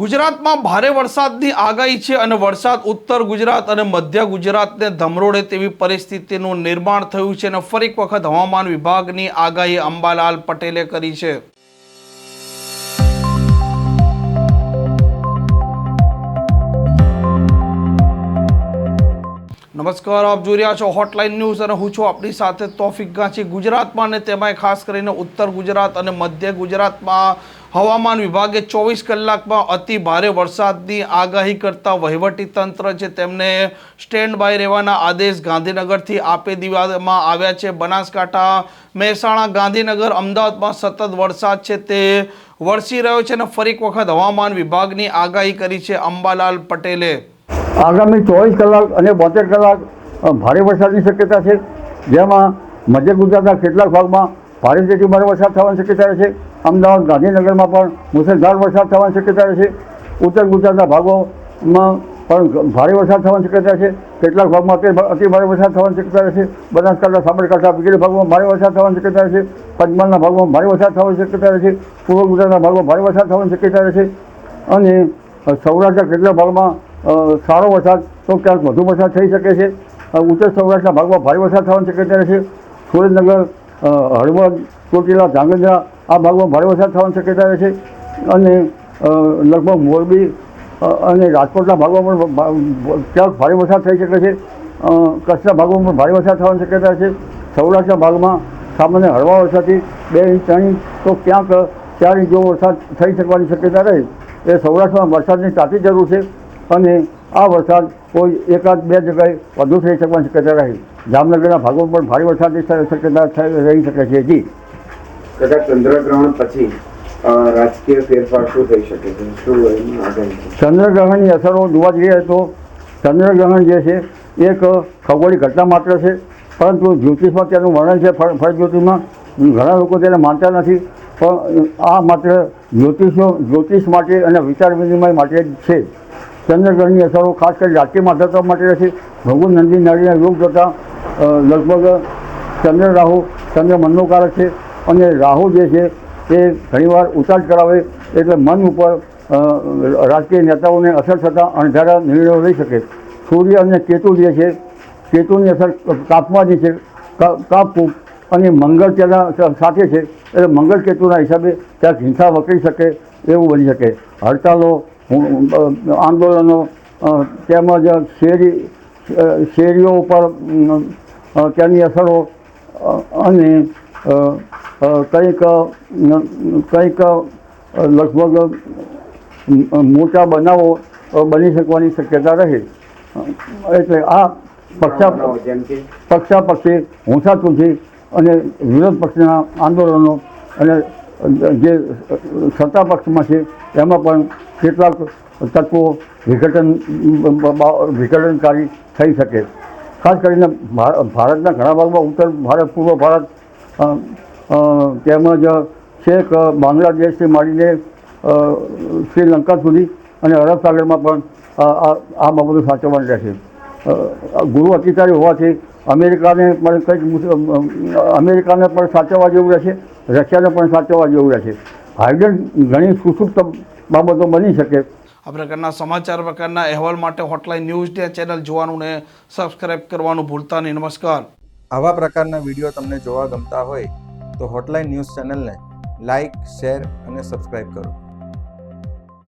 ગુજરાતમાં ભારે વરસાદની આગાહી છે અને વરસાદ ઉત્તર ગુજરાત અને મધ્ય ગુજરાતને ધમરોડે તેવી પરિસ્થિતિનું નિર્માણ થયું છે અને ફરી વખત હવામાન વિભાગની આગાહી અંબાલાલ પટેલે કરી છે. નમસ્કાર, આપ જોઈ રહ્યા છો હોટલાઇન ન્યૂઝ અને હું છું આપણી સાથે તોફિક ગાંચી ગુજરાતમાં અને તેમાંય ખાસ કરીને ઉત્તર ગુજરાત અને મધ્ય ગુજરાતમાં હવામાન વિભાગે ચોવીસ કલાકમાં અતિ ભારે વરસાદની આગાહી કરતા વહીવટી તંત્ર છે, તેમને સ્ટેન્ડ બાય રહેવાના આદેશ ગાંધીનગરથી આપી દેવામાં આવ્યા છે. બનાસકાંઠા, મહેસાણા, ગાંધીનગર, અમદાવાદમાં સતત વરસાદ છે, તે વરસી રહ્યો છે અને ફરી વખત હવામાન વિભાગની આગાહી કરી છે અંબાલાલ પટેલે. આગામી ચોવીસ કલાક અને બોતેર કલાક ભારે વરસાદની શક્યતા છે. જેમાં મધ્ય ગુજરાતના કેટલાક ભાગમાં ભારેથી ભારે વરસાદ થવાની શક્યતા છે. અમદાવાદ, ગાંધીનગરમાં પણ મુસળધાર વરસાદ થવાની શક્યતા છે. ઉત્તર ગુજરાતના ભાગોમાં પણ ભારે વરસાદ થવાની શક્યતા છે. કેટલાક ભાગમાં અતિ ભારે વરસાદ થવાની શક્યતા છે. બનાસકાંઠા, સાબરકાંઠા વગેરે ભાગમાં ભારે વરસાદ થવાની શક્યતા છે. પંચમહાલના ભાગમાં ભારે વરસાદ થવાની શક્યતા છે. પૂર્વ ગુજરાતના ભાગમાં ભારે વરસાદ થવાની શક્યતા છે. અને સૌરાષ્ટ્રના કેટલાક ભાગમાં સારો વરસાદ તો ક્યાંક વધુ વરસાદ થઈ શકે છે. ઉત્તર સૌરાષ્ટ્રના ભાગમાં ભારે વરસાદ થવાની શક્યતા રહે છે સુરેન્દ્રનગર હળવદ, ચોટીલા, ધાંગધ્રા આ ભાગમાં ભારે વરસાદ થવાની શક્યતા રહે છે અને લગભગ મોરબી અને રાજકોટના ભાગમાં પણ ક્યાંક ભારે વરસાદ થઈ શકે છે. કચ્છના ભાગમાં પણ ભારે વરસાદ થવાની શક્યતા છે સૌરાષ્ટ્રના ભાગમાં સામાન્ય હળવા વરસાદથી બે ઇંચ, ત્રણ ઇંચ, તો ક્યાંક ચાર ઇંચ જેવો વરસાદ થઈ શકવાની શક્યતા રહે. એ સૌરાષ્ટ્રમાં વરસાદની તાતી જરૂર છે. અને આ વરસાદ કોઈ એકાદ બે જગ્યાએ વધુ થઈ શકવાની શક્યતા રહી જામનગરના ભાગોમાં પણ ભારે વરસાદની શક્યતા રહી શકે છે જી. કદાચ ચંદ્રગ્રહણ પછી રાજકીય ફેરફાર શું થઈ શકે છે? શું ચંદ્રગ્રહણની અસરો જોવા જઈએ તો ચંદ્રગ્રહણ જે છે એક ખગોળી ઘટના માત્ર છે પરંતુ જ્યોતિષમાં તેનું વર્ણન છે ફળ ફળ જ્યોતિષમાં. ઘણા લોકો તેને માનતા નથી પણ આ માત્ર જ્યોતિષો જ્યોતિષ માટે અને વિચાર વિનિમય માટે જ છે. ચંદ્રગ્રહણની અસરો ખાસ કરી રાજકીય માધ્યમતા માટે રહેશે. ભગવાન નંદી નારીના યોગ જોતાં લગભગ ચંદ્ર રાહુ, ચંદ્ર મનનો કારક છે. અને રાહુ જે છે, એ ઘણીવાર ઉતાર કરાવે એટલે મન ઉપર રાજકીય નેતાઓને અસર થતાં અણધારા નિર્ણયો લઈ શકે. સૂર્ય અને કેતુ જે છે, કેતુની અસર કાપવાની છે, કા- કાપવું અને મંગળ તેના સાથે છે. એટલે મંગળ કેતુના હિસાબે ક્યાંક હિંસા વકરી શકે એવું બની શકે. હડતાલો આંદોલનો તેમજ શેરી શેરીઓ ઉપર તેની અસરો અને કંઈક કંઈક લગભગ મોટા બનાવો બની શકવાની શક્યતા રહે. એટલે આ પક્ષા પક્ષા પક્ષે હુંસાતુથી અને વિરોધ પક્ષના આંદોલનો અને જે સત્તા પક્ષમાં છે, એમાં પણ કેટલાક તત્વો વિઘટન, વિઘટનકારી થઈ શકે. ખાસ કરીને ભારતના ઘણા ભાગમાં ઉત્તર ભારત, પૂર્વ ભારત તેમજ છેક બાંગ્લાદેશથી માંડીને શ્રીલંકા સુધી અને અરબ સાગરમાં પણ આ બાબતો સાચવવાની રહેશે. ગુરુ અતિચારી હોવાથી અમેરિકાને પણ કંઈક અમેરિકાને પણ સાચવવા જેવું રહેશે રશિયાને પણ સાચવવા જેવું રહેશે. હાઇડ્રન ઘણી સુસુપ્ત બાબતો બની શકે. આ પ્રકારના સમાચાર પ્રકારના અહેવાલ માટે હોટલાઇન ન્યૂઝ ચેનલ જોવાનું ને સબસ્ક્રાઇબ કરવાનું ભૂલતા નહીં. નમસ્કાર. આવા પ્રકારના વીડિયો તમને જોવા ગમતા હોય તો હોટલાઇન ન્યૂઝ ચેનલને લાઇક શેર અને સબસ્ક્રાઇબ કરો.